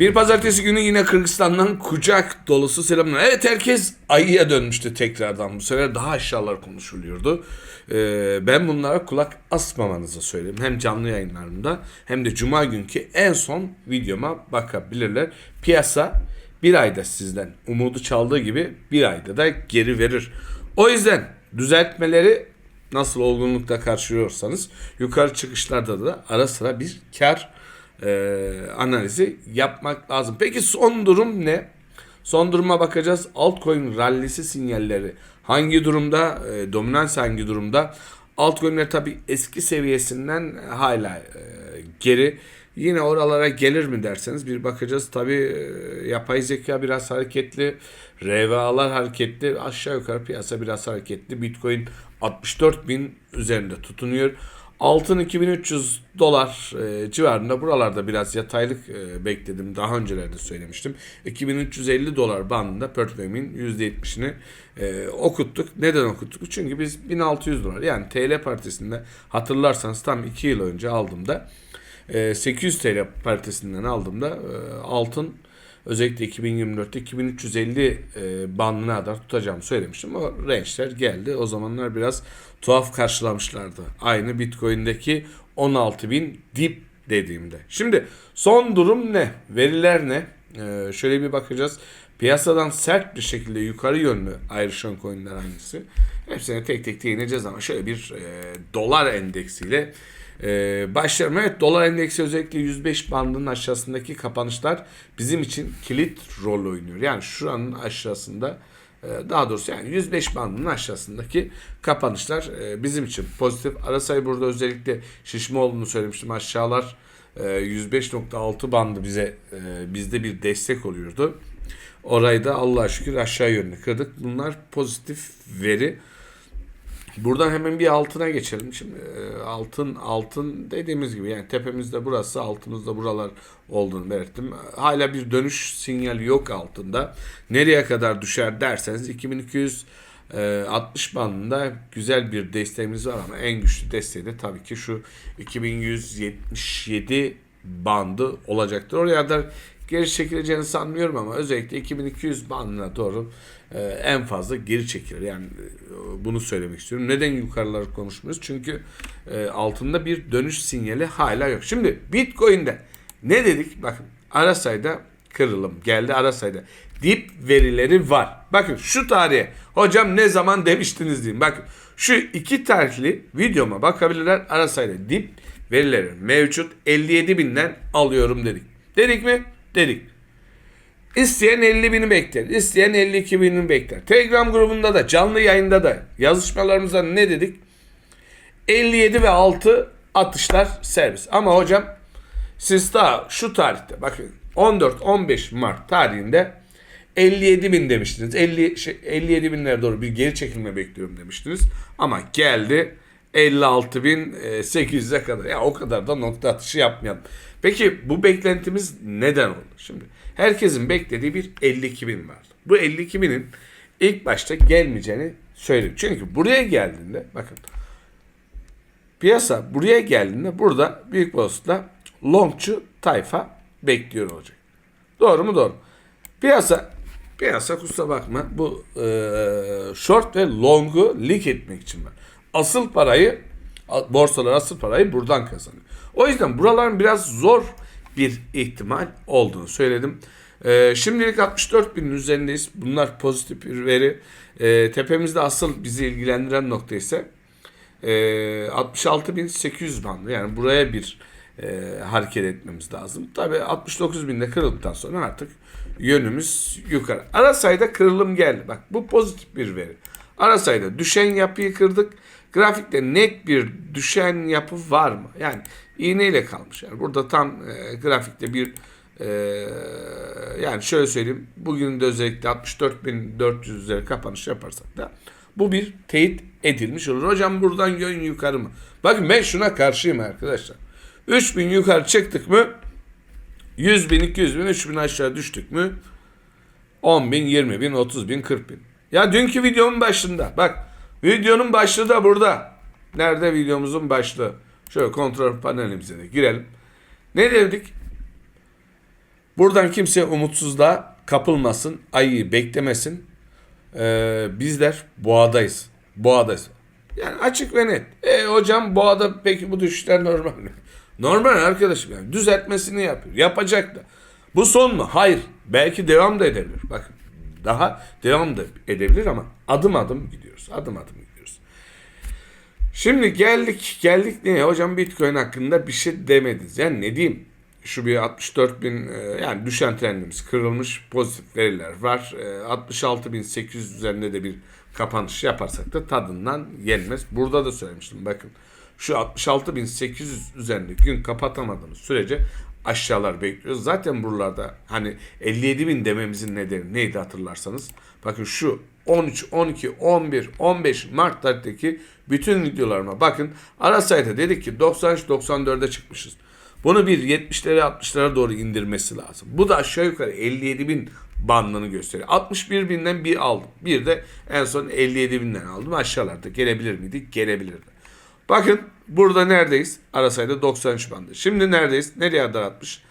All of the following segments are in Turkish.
Bir pazartesi günü yine Kırgızistan'dan kucak dolusu selamlar. Evet herkes ayıya dönmüştü tekrardan. Bu sefer daha aşağılar konuşuluyordu. Ee, ben bunlara kulak asmamanızı söyleyeyim. Hem canlı yayınlarımda hem de cuma günkü en son videoma bakabilirler. Piyasa bir ayda sizden umudu çaldığı gibi bir ayda da geri verir. O yüzden düzeltmeleri nasıl olgunlukta karşılıyorsanız yukarı çıkışlarda da ara sıra bir kar e, analizi yapmak lazım. Peki son durum ne? Son duruma bakacağız. Altcoin rallisi sinyalleri hangi durumda? E, dominans hangi durumda? Altcoin'ler tabi eski seviyesinden hala e, geri. Yine oralara gelir mi derseniz bir bakacağız. Tabi e, yapay zeka biraz hareketli. RVA'lar hareketli. Aşağı yukarı piyasa biraz hareketli. Bitcoin 64 bin üzerinde tutunuyor. Altın 2300 dolar e, civarında buralarda biraz yataylık e, bekledim. Daha öncelerde söylemiştim. 2350 dolar bandında portföyümün %70'ini e, okuttuk. Neden okuttuk? Çünkü biz 1600 dolar yani TL partisinde hatırlarsanız tam 2 yıl önce aldığımda e, 800 TL paritesinden aldığımda e, altın özellikle 2024'te 2350 e, bandına kadar tutacağımı söylemiştim. O range'ler geldi. O zamanlar biraz tuhaf karşılamışlardı. Aynı Bitcoin'deki 16.000 dip dediğimde. Şimdi son durum ne? Veriler ne? Ee, şöyle bir bakacağız. Piyasadan sert bir şekilde yukarı yönlü ayrışan coinler hangisi? Hepsine tek tek değineceğiz ama şöyle bir e, dolar endeksiyle ee, başlarım. Evet dolar endeksi özellikle 105 bandının aşağısındaki kapanışlar bizim için kilit rol oynuyor. Yani şuranın aşağısında e, daha doğrusu yani 105 bandının aşağısındaki kapanışlar e, bizim için pozitif. Ara sayı burada özellikle şişme olduğunu söylemiştim. Aşağılar e, 105.6 bandı bize e, bizde bir destek oluyordu. Orayı da Allah'a şükür aşağı yönlü kırdık. Bunlar pozitif veri. Buradan hemen bir altına geçelim. Şimdi e, altın altın dediğimiz gibi yani tepemizde burası altımızda buralar olduğunu belirttim. Hala bir dönüş sinyali yok altında. Nereye kadar düşer derseniz 2200 60 bandında güzel bir desteğimiz var ama en güçlü desteği de tabii ki şu 2177 bandı olacaktır. Oraya da geri çekileceğini sanmıyorum ama özellikle 2200 bandına doğru e, en fazla geri çekilir. Yani e, bunu söylemek istiyorum. Neden yukarıları konuşmuyoruz? Çünkü e, altında bir dönüş sinyali hala yok. Şimdi Bitcoin'de ne dedik? Bakın ara sayıda kırılım geldi ara sayıda. Dip verileri var. Bakın şu tarihe hocam ne zaman demiştiniz diyeyim. Bakın şu iki tarihli videoma bakabilirler. Ara sayıda dip verileri mevcut 57 binden alıyorum dedik. Dedik mi? Dedik. İsteyen 50 bini bekler. isteyen 52 binini bekler. Telegram grubunda da canlı yayında da yazışmalarımızda ne dedik? 57 ve 6 atışlar servis. Ama hocam siz daha şu tarihte bakın 14-15 Mart tarihinde 57 bin demiştiniz. 50, şey, 57 binlere doğru bir geri çekilme bekliyorum demiştiniz. Ama geldi 56 bin 800'e kadar. Ya o kadar da nokta atışı yapmayalım. Peki bu beklentimiz neden oldu? Şimdi herkesin beklediği bir 52 bin vardı. Bu 52 binin ilk başta gelmeyeceğini söyledim. Çünkü buraya geldiğinde bakın piyasa buraya geldiğinde burada büyük olasılıkla longçu tayfa bekliyor olacak. Doğru mu? Doğru. Piyasa piyasa kusura bakma bu e, short ve long'u lik etmek için var. Asıl parayı borsalar asıl parayı buradan kazanıyor. O yüzden buraların biraz zor bir ihtimal olduğunu söyledim. Ee, şimdilik 64 binin üzerindeyiz. Bunlar pozitif bir veri. Ee, tepemizde asıl bizi ilgilendiren nokta ise e, 66.800 bandı. Yani buraya bir e, hareket etmemiz lazım. Tabi 69 binde kırıldıktan sonra artık yönümüz yukarı. Ara sayıda kırılım geldi. Bak bu pozitif bir veri. Ara sayıda düşen yapıyı kırdık. Grafikte net bir düşen yapı var mı? Yani iğneyle kalmış. Yani burada tam e, grafikte bir e, yani şöyle söyleyeyim. Bugün de özellikle 64.400 üzeri kapanış yaparsak da bu bir teyit edilmiş olur. Hocam buradan yön yukarı mı? Bakın ben şuna karşıyım arkadaşlar. 3000 yukarı çıktık mı 100 bin, 200 bin, 3000 aşağı düştük mü 10 bin, 20 bin, 30 bin, 40 bin. Ya dünkü videomun başında bak videonun başlığı da burada. Nerede videomuzun başlığı? Şöyle kontrol panelimize de girelim. Ne dedik? Buradan kimse umutsuzluğa kapılmasın. Ayıyı beklemesin. Ee, bizler boğadayız. Boğadayız. Yani açık ve net. E hocam boğada peki bu düşüşler normal mi? Normal arkadaşım yani düzeltmesini yapıyor. Yapacak da. Bu son mu? Hayır. Belki devam da edebilir. Bakın daha devam da edebilir ama adım adım gidiyoruz. Adım adım gidiyoruz. Şimdi geldik geldik neye? Hocam Bitcoin hakkında bir şey demediniz. Yani ne diyeyim? Şu bir 64 bin e, yani düşen trendimiz kırılmış pozitif veriler var. E, 66.800 üzerinde de bir kapanış yaparsak da tadından yenmez. Burada da söylemiştim bakın. Şu 66.800 üzerinde gün kapatamadığımız sürece aşağılar bekliyoruz. Zaten buralarda hani 57 bin dememizin nedeni neydi hatırlarsanız. Bakın şu 13, 12, 11, 15 Mart tarihteki bütün videolarıma bakın. Ara sayıda dedik ki 93-94'e çıkmışız. Bunu bir 70'lere 60'lara doğru indirmesi lazım. Bu da aşağı yukarı 57 bin bandını gösteriyor. 61 binden bir aldım. Bir de en son 57 binden aldım. Aşağılarda gelebilir miydi? Gelebilirdi. Bakın burada neredeyiz? Arasayda 93 bandı. Şimdi neredeyiz? Nereye daraltmış?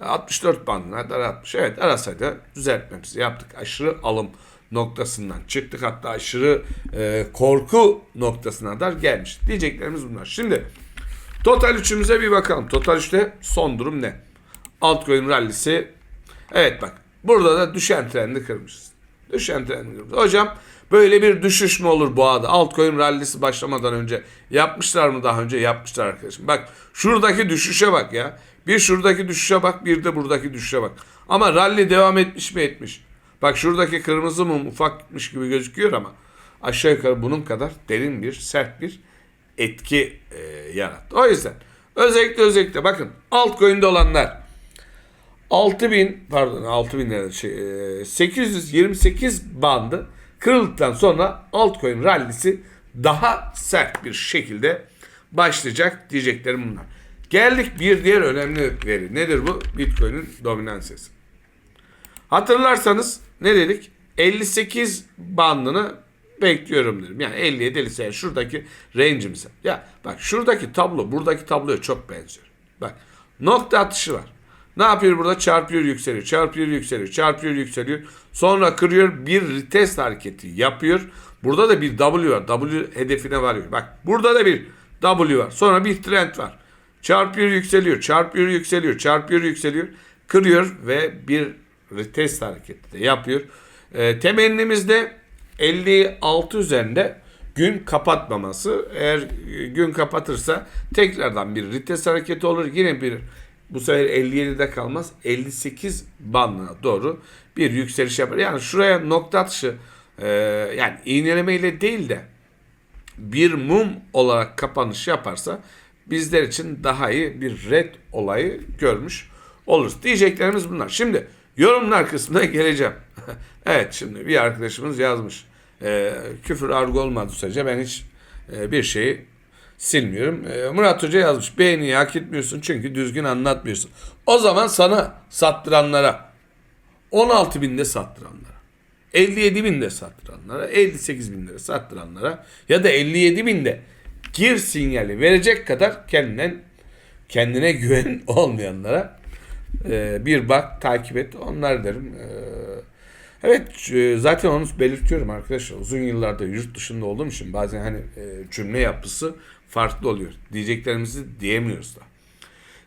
64 bandına daraltmış. Evet arasayda düzeltmemizi yaptık. Aşırı alım noktasından çıktık. Hatta aşırı e, korku noktasına kadar gelmiş. Diyeceklerimiz bunlar. Şimdi Total 3'ümüze bir bakalım. Total 3'te son durum ne? Altcoin rallisi. Evet bak. Burada da düşen trendi kırmışız. Düşen trendi kırmışız. Hocam böyle bir düşüş mü olur boğada? Altcoin rallisi başlamadan önce yapmışlar mı daha önce? Yapmışlar arkadaşım. Bak şuradaki düşüşe bak ya. Bir şuradaki düşüşe bak bir de buradaki düşüşe bak. Ama rally devam etmiş mi etmiş. Bak şuradaki kırmızı mum ufakmış gibi gözüküyor ama aşağı yukarı bunun kadar derin bir sert bir etki e, yarattı. O yüzden özellikle özellikle bakın altcoin'de olanlar 6000 pardon 6000 lira şey, e, 828 bandı kırıldıktan sonra altcoin rallisi daha sert bir şekilde başlayacak diyeceklerim bunlar. Geldik bir diğer önemli veri. Nedir bu? Bitcoin'in dominansiyası. Hatırlarsanız ne dedik? 58 bandını bekliyorum dedim. Yani 57 50 yani şuradaki range'imiz. Ya bak şuradaki tablo buradaki tabloya çok benziyor. Bak nokta atışı var. Ne yapıyor burada? Çarpıyor yükseliyor. Çarpıyor yükseliyor. Çarpıyor yükseliyor. Sonra kırıyor bir retest hareketi yapıyor. Burada da bir W var. W hedefine varıyor. Bak burada da bir W var. Sonra bir trend var. Çarpıyor yükseliyor. Çarpıyor yükseliyor. Çarpıyor yükseliyor. Kırıyor ve bir retest hareketi de yapıyor. E, temennimizde 56 üzerinde gün kapatmaması. Eğer gün kapatırsa tekrardan bir retest hareketi olur. Yine bir bu sefer 57'de kalmaz. 58 bandına doğru bir yükseliş yapar. Yani şuraya nokta atışı e, yani iğnelemeyle değil de bir mum olarak kapanış yaparsa bizler için daha iyi bir red olayı görmüş oluruz. Diyeceklerimiz bunlar. Şimdi yorumlar kısmına geleceğim. evet şimdi bir arkadaşımız yazmış. E, küfür argo olmadığı sürece ben hiç e, bir şeyi silmiyorum. E, Murat Hoca yazmış. Beğeniyi hak etmiyorsun çünkü düzgün anlatmıyorsun. O zaman sana sattıranlara 16 binde sattıranlara 57 binde sattıranlara 58 bin lira sattıranlara ya da 57 binde gir sinyali verecek kadar kendinden kendine güven olmayanlara e, bir bak takip et onlar derim. E, evet e, zaten onu belirtiyorum arkadaşlar uzun yıllarda yurt dışında olduğum için bazen hani cümle yapısı farklı oluyor. Diyeceklerimizi diyemiyoruz da.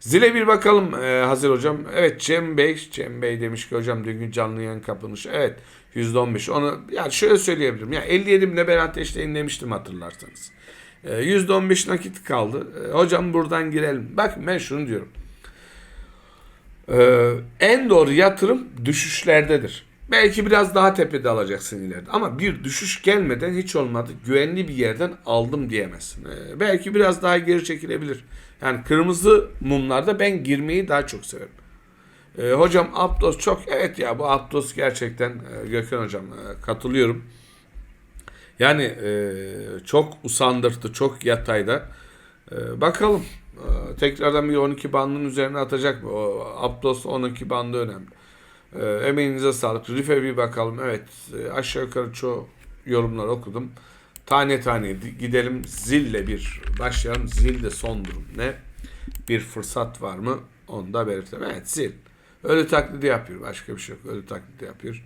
Zile bir bakalım e, Hazır hocam. Evet Cem Bey, Cem Bey demiş ki hocam dün gün canlı yayın kapanış. Evet %15. Onu yani şöyle söyleyebilirim. Ya 57 bine ben ateşleyin demiştim hatırlarsanız. E, %15 nakit kaldı. E, hocam buradan girelim. Bak ben şunu diyorum. E, en doğru yatırım düşüşlerdedir. Belki biraz daha tepede alacaksın ileride. Ama bir düşüş gelmeden hiç olmadı. Güvenli bir yerden aldım diyemezsin. Ee, belki biraz daha geri çekilebilir. Yani kırmızı mumlarda ben girmeyi daha çok severim. Ee, hocam Aptos çok evet ya bu Aptos gerçekten e, Gökhan hocam e, katılıyorum. Yani e, çok usandırdı, çok yatayda. E, bakalım e, tekrardan bir 12 bandın üzerine atacak mı? O Aptos 12 bandı önemli. E, emeğinize sağlık. Rife bir bakalım. Evet e, aşağı yukarı çoğu yorumlar okudum. Tane tane gidelim. Zille bir başlayalım. Zilde son durum ne? Bir fırsat var mı? Onu da belirtelim. Evet zil. Ölü taklidi yapıyor. Başka bir şey yok. Ölü taklidi yapıyor.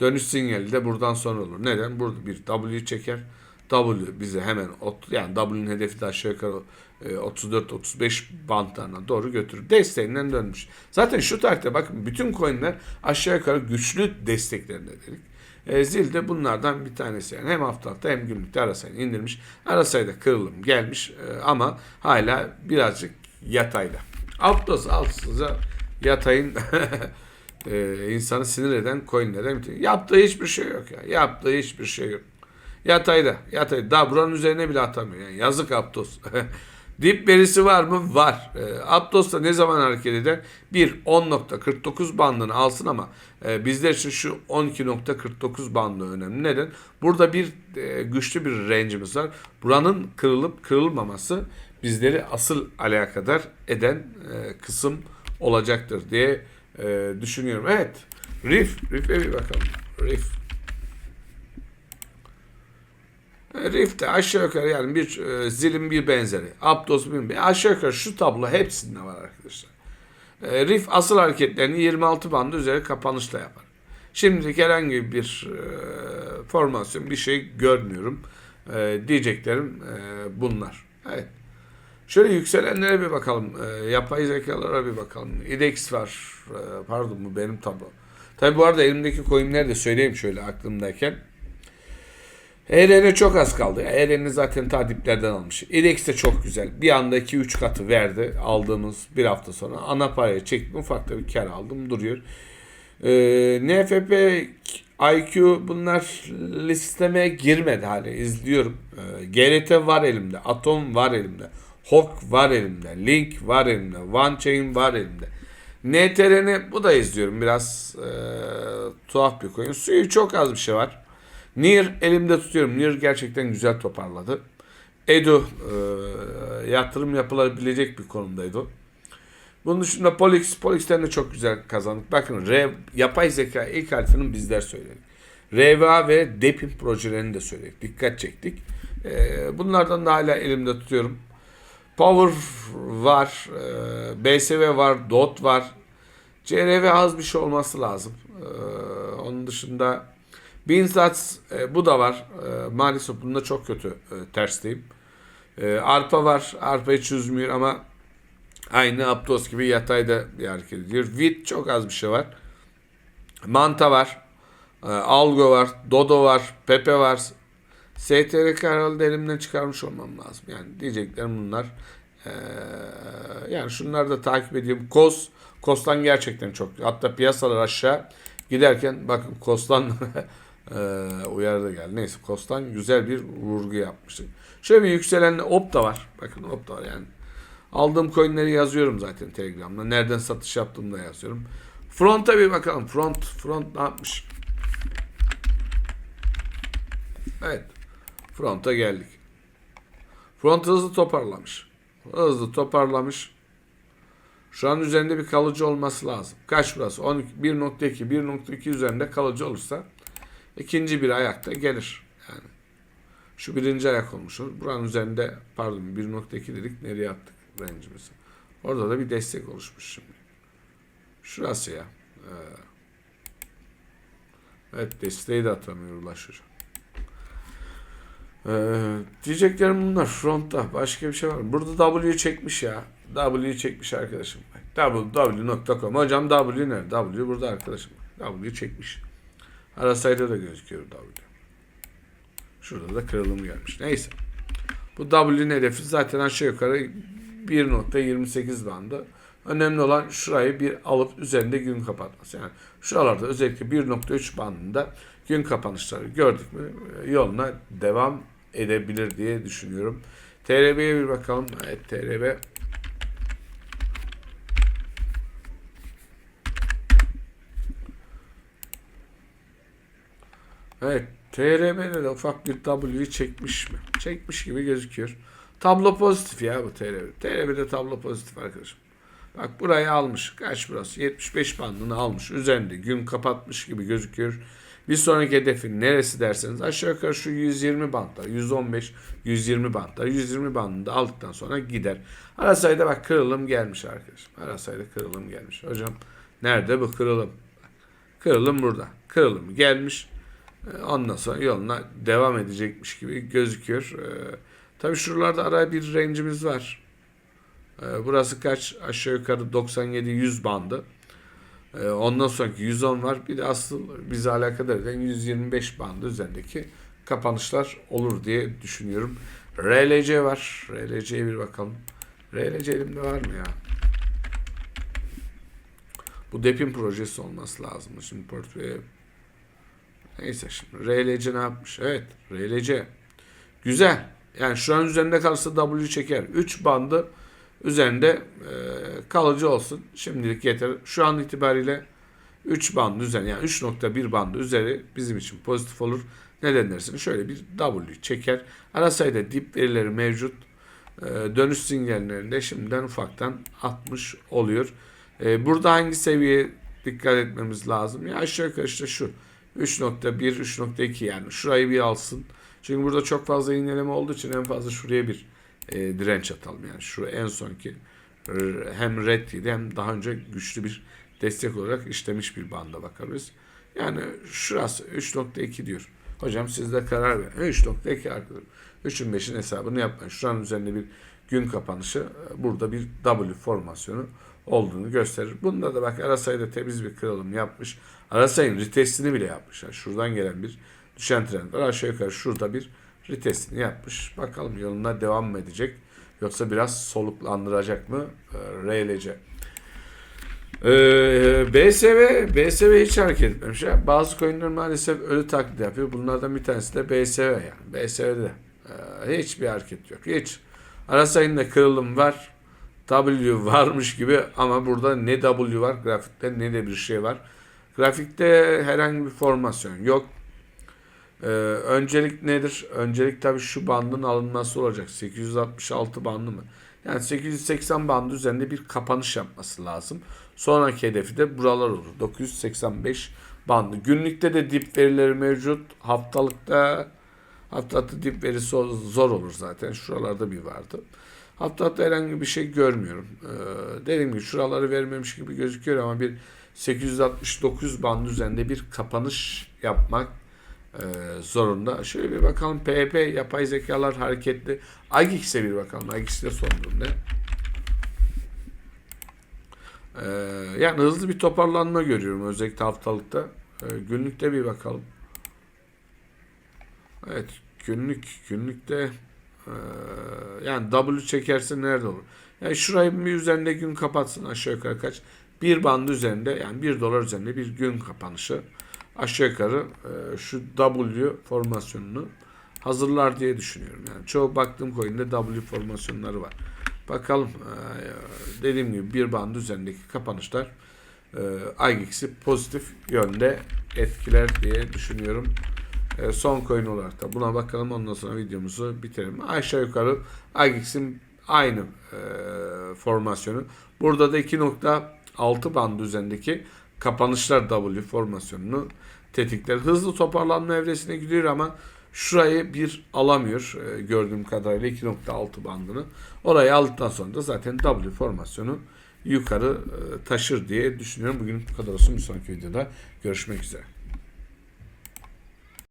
Dönüş sinyali de buradan sonra olur. Neden? Burada bir W çeker. W bize hemen yani W'nin hedefi de aşağı yukarı e, 34-35 bantlarına doğru götürür. Desteğinden dönmüş. Zaten şu tarihte bakın bütün coinler aşağı yukarı güçlü desteklerinde dedik. E, zil de bunlardan bir tanesi. Yani hem haftalıkta hem günlükte arasayını indirmiş. Arasayda kırılım gelmiş e, ama hala birazcık yatayda. Aptos altsıza yatayın e, insanı sinir eden coinlerden bir. Yaptığı hiçbir şey yok ya. Yaptığı hiçbir şey yok. Yatayda. Yatayda. Daha buranın üzerine bile atamıyor. Yani yazık Aptos. Dip verisi var mı? Var. E, Aptos da ne zaman hareket eder? Bir 10.49 bandını alsın ama e, bizler için şu 12.49 bandı önemli. Neden? Burada bir e, güçlü bir range'imiz var. Buranın kırılıp kırılmaması bizleri asıl alakadar eden e, kısım olacaktır diye e, düşünüyorum. Evet. Riff. Riff'e bir bakalım. Riff. E, Riff de aşağı yukarı yani bir e, zilin bir benzeri. Aptos bir aşağı yukarı şu tablo hepsinde var arkadaşlar. E, Riff asıl hareketlerini 26 bandı üzeri kapanışla yapar. Şimdilik herhangi bir e, formasyon bir şey görmüyorum. E, diyeceklerim e, bunlar. Evet. Şöyle yükselenlere bir bakalım. E, yapay zekalara bir bakalım. IDEX var. E, pardon bu benim tablo. Tabi bu arada elimdeki coinleri de söyleyeyim şöyle aklımdayken. ERN çok az kaldı. ERN'i zaten ta diplerden almış. IDEX de çok güzel. Bir anda 2-3 katı verdi aldığımız bir hafta sonra. Ana paraya çektim. Ufak da bir kar aldım. Duruyor. Ee, NFP, IQ bunlar listeme girmedi hala. izliyorum. Ee, GRT var elimde. Atom var elimde. Hawk var elimde. Link var elimde. OneChain var elimde. NTR'ni bu da izliyorum. Biraz e, tuhaf bir coin. Suyu çok az bir şey var. Nir elimde tutuyorum. Nir gerçekten güzel toparladı. Edu e, yatırım yapılabilecek bir konumdaydı. Bunun dışında Polix, Polix'ten de çok güzel kazandık. Bakın R, yapay zeka ilk harfinin bizler söyledik. RVA ve DEPIN projelerini de söyledik. Dikkat çektik. E, bunlardan da hala elimde tutuyorum. Power var, e, BSV var, DOT var. CRV az bir şey olması lazım. E, onun dışında Binsats e, bu da var. E, maalesef bunda çok kötü e, tersteyim. E, arpa var. Arpa hiç üzmüyor ama aynı Aptos gibi yatayda bir hareket ediyor. Vit çok az bir şey var. Manta var. E, Algo var. Dodo var. Pepe var. STRK herhalde elimden çıkarmış olmam lazım. Yani diyeceklerim bunlar. Ee, yani şunları da takip ediyorum. Kos, Kostan gerçekten çok. Hatta piyasalar aşağı giderken bakın Kostan e, uyarı da geldi. Neyse Kostan güzel bir vurgu yapmıştı. Şöyle bir yükselen Opta var. Bakın Opta var yani. Aldığım coinleri yazıyorum zaten Telegram'da. Nereden satış yaptığımı da yazıyorum. Front'a bir bakalım. Front, front ne yapmış? Evet. Front'a geldik. Front hızlı toparlamış. Hızlı toparlamış. Şu an üzerinde bir kalıcı olması lazım. Kaç burası? 12, 1.2, 1.2 üzerinde kalıcı olursa ikinci bir ayakta gelir. Yani şu birinci ayak olmuş. Buranın üzerinde pardon 1.2 dedik. Nereye attık range'imizi? Orada da bir destek oluşmuş şimdi. Şurası ya. Ee, evet desteği de atamıyor Ulaş Hocam. Ee, diyeceklerim bunlar frontta. Başka bir şey var mı? Burada W çekmiş ya. W çekmiş arkadaşım. www.com Hocam W nerede? W burada arkadaşım. W çekmiş. Arasayda da gözüküyor W. Şurada da kırılım gelmiş. Neyse. Bu W'nin hedefi zaten aşağı yukarı 1.28 bandı. Önemli olan şurayı bir alıp üzerinde gün kapatması. Yani şuralarda özellikle 1.3 bandında gün kapanışları gördük mü yoluna devam edebilir diye düşünüyorum. TRB'ye bir bakalım. Evet TRB Evet TRB'de de ufak bir W'yi çekmiş mi? Çekmiş gibi gözüküyor. Tablo pozitif ya bu TRB. TRB'de tablo pozitif arkadaşım. Bak burayı almış. Kaç burası? 75 bandını almış. Üzerinde gün kapatmış gibi gözüküyor. Bir sonraki hedefin neresi derseniz aşağı yukarı şu 120 bantlar, 115, 120 bantlar, 120 bandını da aldıktan sonra gider. Ara sayıda bak kırılım gelmiş arkadaşım. Ara sayıda kırılım gelmiş. Hocam Nerede bu kırılım? Kırılım burada. Kırılım gelmiş. E, Ondan sonra yoluna devam edecekmiş gibi gözüküyor. E, Tabii şuralarda araya bir range'imiz var. E, Burası kaç? Aşağı yukarı 97-100 bandı. Ondan sonraki 110 var. Bir de asıl bizi alakadar eden 125 bandı üzerindeki kapanışlar olur diye düşünüyorum. RLC var. RLC'ye bir bakalım. RLC elimde var mı ya? Bu depin projesi olması lazım. Şimdi portföye Neyse şimdi RLC ne yapmış? Evet RLC. Güzel. Yani şu an üzerinde kalırsa W çeker. 3 bandı üzerinde e, kalıcı olsun. Şimdilik yeter. Şu an itibariyle 3 bandı üzerine yani 3.1 bandı üzeri bizim için pozitif olur. Neden dersin? Şöyle bir W çeker. Ara sayıda dip verileri mevcut. E, dönüş sinyallerinde şimdiden ufaktan 60 oluyor. E, burada hangi seviyeye dikkat etmemiz lazım? Ya aşağı yukarı işte şu. 3.1, 3.2 yani şurayı bir alsın. Çünkü burada çok fazla iğneleme olduğu için en fazla şuraya bir e, direnç atalım. Yani şu en sonki r- hem red yedi hem daha önce güçlü bir destek olarak işlemiş bir banda bakabiliriz. Yani şurası 3.2 diyor. Hocam siz de karar verin. 3.2 arkadaşlar. 3'ün 5'in hesabını yapmayın. Şuranın üzerinde bir gün kapanışı e, burada bir W formasyonu olduğunu gösterir. Bunda da bak ara sayıda temiz bir kırılım yapmış. Ara sayının retestini bile yapmış. Yani şuradan gelen bir düşen trend var. Aşağı yukarı şurada bir retestini yapmış. Bakalım yoluna devam mı edecek? Yoksa biraz soluklandıracak mı RLC? Ee, BSV, BSV hiç hareket etmemiş. Ya. Bazı coinler maalesef ölü taklit yapıyor. Bunlardan bir tanesi de BSV yani. BSV'de e, hiçbir hareket yok. Hiç. Ara sayında kırılım var. W varmış gibi ama burada ne W var grafikte ne de bir şey var. Grafikte herhangi bir formasyon yok. Ee, öncelik nedir? Öncelik tabii şu bandın alınması olacak. 866 bandı mı? Yani 880 bandı üzerinde bir kapanış yapması lazım. Sonraki hedefi de buralar olur. 985 bandı. Günlükte de dip verileri mevcut. Haftalıkta haftalıkta dip verisi zor olur zaten. Şuralarda bir vardı. Haftalıkta herhangi bir şey görmüyorum. Ee, dediğim gibi şuraları vermemiş gibi gözüküyor ama bir 869 bandı üzerinde bir kapanış yapmak e, zorunda. Şöyle bir bakalım PHP yapay zekalar hareketli. Agix'e bir bakalım. Agix'te son durum ne? Ee, yani hızlı bir toparlanma görüyorum özellikle haftalıkta. Ee, günlükte bir bakalım. Evet günlük günlükte yani W çekerse nerede olur? Yani şurayı bir üzerinde gün kapatsın aşağı yukarı kaç? Bir bandı üzerinde yani bir dolar üzerinde bir gün kapanışı aşağı yukarı e, şu W formasyonunu hazırlar diye düşünüyorum. Yani çoğu baktığım coin'de W formasyonları var. Bakalım e, dediğim gibi bir bandı üzerindeki kapanışlar e, IGX'i pozitif yönde etkiler diye düşünüyorum. E, son coin olarak da buna bakalım ondan sonra videomuzu bitirelim. Aşağı yukarı IGX'in aynı e, formasyonu. Burada da 2.6 bandı üzerindeki kapanışlar W formasyonunu tetikler. Hızlı toparlanma evresine gidiyor ama şurayı bir alamıyor e, gördüğüm kadarıyla 2.6 bandını. Orayı aldıktan sonra da zaten W formasyonu yukarı e, taşır diye düşünüyorum. Bugün bu kadar olsun. Bir sonraki videoda görüşmek üzere.